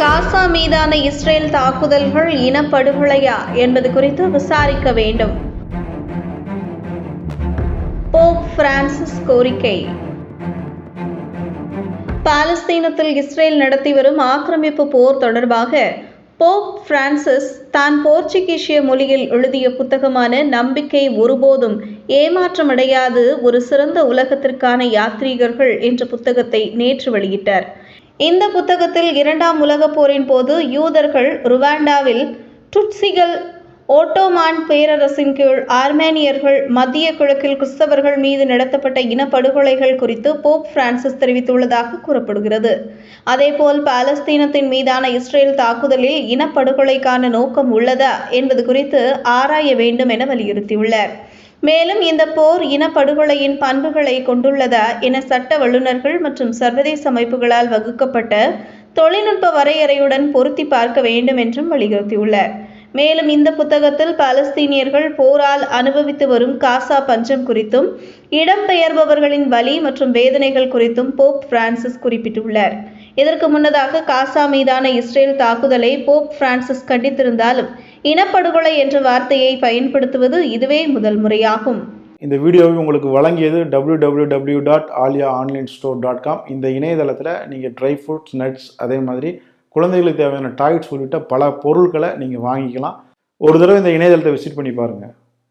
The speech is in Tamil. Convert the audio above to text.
காசா மீதான இஸ்ரேல் தாக்குதல்கள் இனப்படுகொலையா என்பது குறித்து விசாரிக்க வேண்டும். போப் பிரான்சிஸ் கோரிக்கை. பாலஸ்தீனத்தில் இஸ்ரேல் நடத்தி வரும் ஆக்கிரமிப்பு போர் தொடர்பாக போப் பிரான்சிஸ் தான் போர்ச்சுகீசிய மொழியில் எழுதிய புத்தகமான நம்பிக்கை ஒருபோதும் ஏமாற்றமடையாது ஒரு சிறந்த உலகத்திற்கான யாத்ரீகர்கள் என்ற புத்தகத்தை நேற்று வெளியிட்டார். இந்த புத்தகத்தில் இரண்டாம் உலகப் போரின் போது யூதர்கள் ருவாண்டாவில் டுட்சிகள் ஓட்டோமான் பேரரசின் கீழ் ஆர்மேனியர்கள் மத்திய கிழக்கில் கிறிஸ்தவர்கள் மீது நடத்தப்பட்ட இனப்படுகொலைகள் குறித்து போப் பிரான்சிஸ் தெரிவித்துள்ளதாக கூறப்படுகிறது. அதேபோல் பாலஸ்தீனத்தின் மீதான இஸ்ரேல் தாக்குதலில் இனப்படுகொலைக்கான நோக்கம் உள்ளதா என்பது குறித்து ஆராய வேண்டும் என வலியுறுத்தியுள்ளார். மேலும் இந்த போர் இனப்படுகொலையின் பண்புகளை கொண்டுள்ளதா என சட்ட வல்லுநர்கள் மற்றும் சர்வதேச அமைப்புகளால் வகுக்கப்பட்ட தொழில்நுட்ப வரையறையுடன் பொருத்தி பார்க்க வேண்டும் என்றும் வலியுறுத்தியுள்ளார். மேலும் இந்த புத்தகத்தில் பாலஸ்தீனியர்கள் போரால் அனுபவித்து வரும் காசா பஞ்சம் குறித்தும் இடம்பெயர்பவர்களின் வலி மற்றும் வேதனைகள் குறித்தும் போப் பிரான்சிஸ் குறிப்பிட்டுள்ளார். இதற்கு முன்னதாக காசா மீதான இஸ்ரேல் தாக்குதலை போப் பிரான்சிஸ் கண்டித்திருந்தாலும் இனப்படுகொலை என்ற வார்த்தையை பயன்படுத்துவது இதுவே முதல் முறையாகும். இந்த வீடியோவை உங்களுக்கு வழங்கியது www.alia dot Alia online store dot com இந்த இணையதளத்தில் நீங்கள் ட்ரை ஃப்ரூட்ஸ் நட்ஸ் அதே மாதிரி குழந்தைகளுக்கு தேவையான டாய்ஸ் உள்ளிட்ட பல பொருட்களை நீங்கள் வாங்கிக்கலாம். ஒரு தடவை இந்த இணையதளத்தை விசிட் பண்ணி பாருங்கள்